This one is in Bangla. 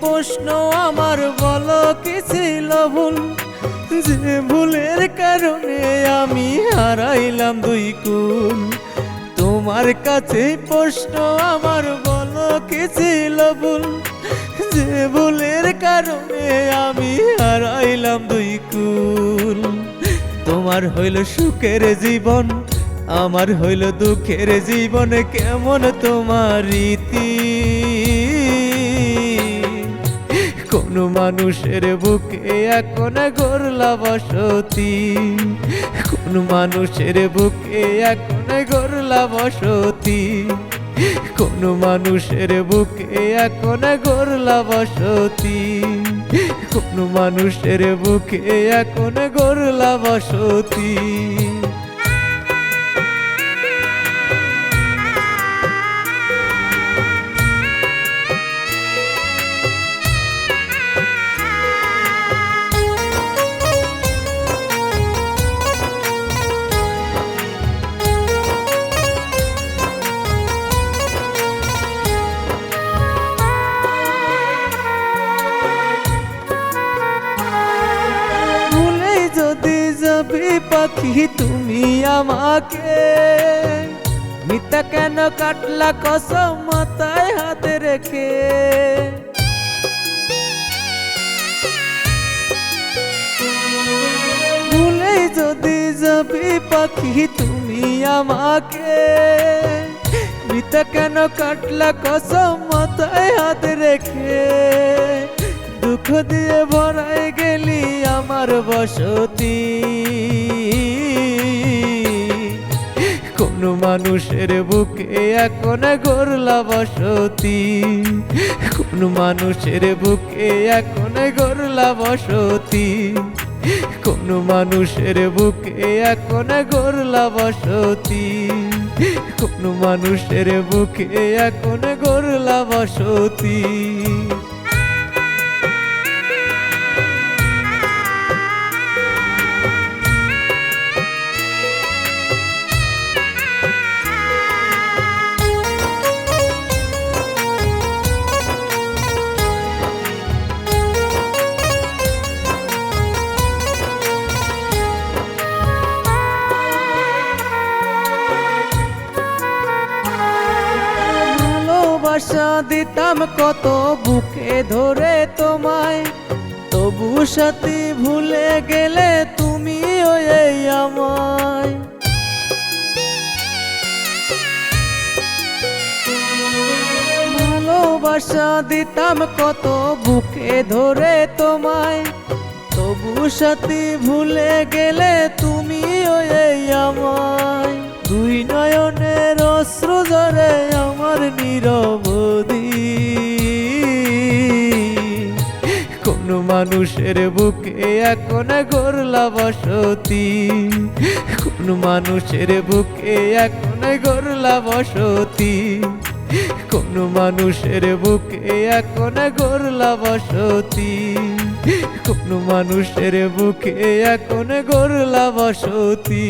প্রশ্ন আমার বলো, কি ছিল ভুল? যে ভুলের কারণে আমি হারাইলাম দুই কুল তোমার কাছে প্রশ্ন আমার বলো, কি ছিল ভুল? যে ভুলের কারণে আমি হারাইলাম দুই কুল তোমার হইল সুখের জীবন, আমার হইল দুঃখের জীবন, কেমন তোমার রীতি? কোন মানুষের বুকে এখন গরলা বসতি। কোন মানুষের বুকে এখন গরলা বসতি। কোন মানুষের বুকে এখন গরলা বসতি। কোন মানুষের বুকে এখন গরলা বসতি। পাখি, তুমি আমাকে। মিতা কেন কাটলা কসম মাথায় হাতে রেখে? ভুলে যদি যাবি পাখি, তুমি আমাকে। মিতা কেন কাটলা কসম মাথায় হাত রেখে? দুঃখ দিয়ে ভরাই গেলি আমার বসতি। মানুষের বুকে এখন গরলা বসতি। কোন মানুষের বুকে এখন গরলা বসতি। কোন মানুষের বুকে এখন গরলা বসতি। কোন মানুষের বুকে এখন গরলা বসতি। ভালোবাসা দিতাম কত বুকে ধরে তোমায়। তবু সাথী ভুলে গেলে তুমি ওই আমায়। ভালোবাসা দিতাম কত বুকে ধরে তোমায়। তবু সাথী ভুলে গেলে তুমি ওই আমায়। দুই নয়নের অশ্র ধরে আমার নিরবধি কোন মানুষের বুকে এখন গরলা বসতি। কোন মানুষের বুকে এখন গরলা বসতি। কোন মানুষের বুকে এখন গরলা বসতি। কোন মানুষের বুকে এখন গরলা বসতি।